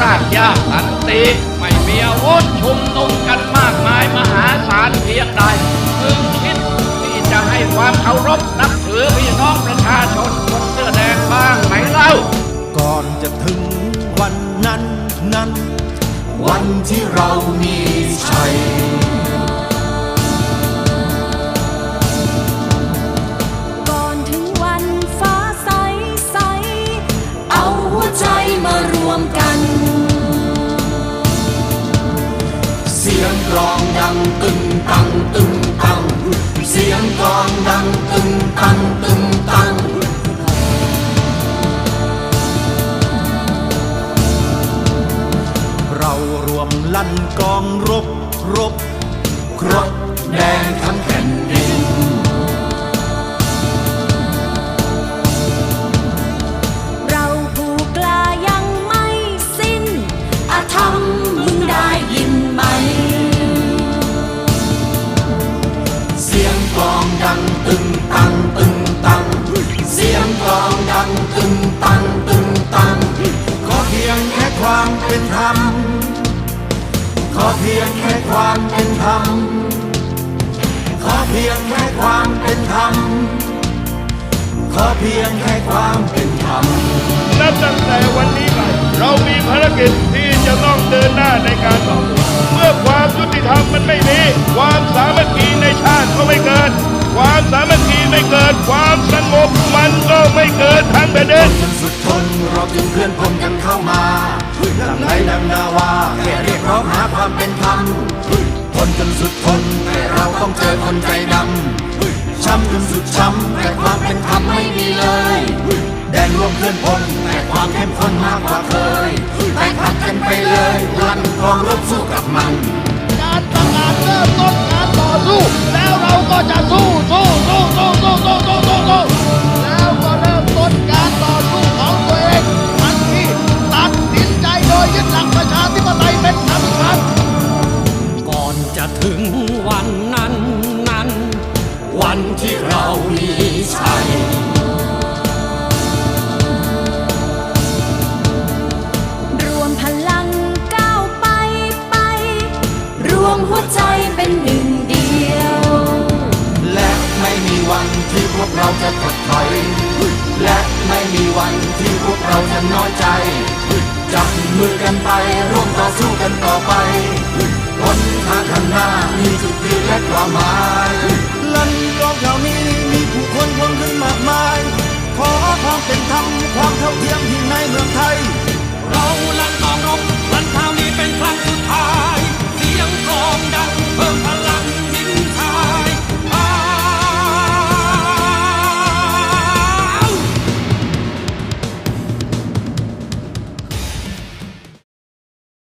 รากยากสันติ ไม่มีอาวุธชุมนุมกันมากมายมหาศาลเพียงใดพึงคิดที่จะให้ความเคารพนับถือพี่น้องประชาชนคนเสื้อแดงบ้างไหมเล่า ก่อนจะถึงวันนั้นนั้น วันที่เรามีชัย เสียงกลองดังตึงตังตึงตัง เสียงกลองดังตึงตังตึงตังเรารวมลั่นกองรบรบครบแดงทั้งแผ่นดิน เพียงแค่ความเป็นธรรม ขอเพียงแค่ความเป็นธรรม ขอเพียงแค่ความเป็นธรรม นับตั้งแต่วันนี้ไปเรามีภารกิจที่จะต้องเดินหน้าในการต่อสู้เมื่อความยุติธรรมมันไม่มี ความสามัคคีในชาติก็ไม่เกิด ความสามัคคีไม่เกิด ความสงบมันก็ไม่เกิดทั้งแผ่นดิน จนสุดทนเราจึงเคลื่อนพลกันเข้ามาดังไรดังนาวาแค่เรียกร้ องหาความเป็นธรรมทนจนสุดทนแต่เราต้องเจอคนใจดำช้ำจนสุดช้ำแต่ความเป็นธรรมไม่มีเลย แดนรวมเคลื่อนพลแต่ความเข้มข้นมากกว่าเคยแต่ขัดกันไปเลยลันกองรบสู้กับมัน การประกาศเริ่มต้นการต่อสู้แล้วเราก็จะสู้ ถึงวันนั้นนั้น วันที่เรามีชัยรวมพลังก้าวไปไป รวมหัวใจเป็นหนึ่งเดียว และไม่มีวันที่พวกเราจะถดถอย และไม่มีวันที่พวกเราจะน้อยใจจับมือกันไป ร่วมต่อสู้กันต่อไปามีจุดยืนและความหมายลั่นกองแถวนี้มีผู้คนพลขึ้นมากมาย ขอความเป็นธรรมความเท่าเทียมที่ในเมืองไทย เราลั่นกองนกลั่นแถวนี้เป็นครั้งสุดท้าย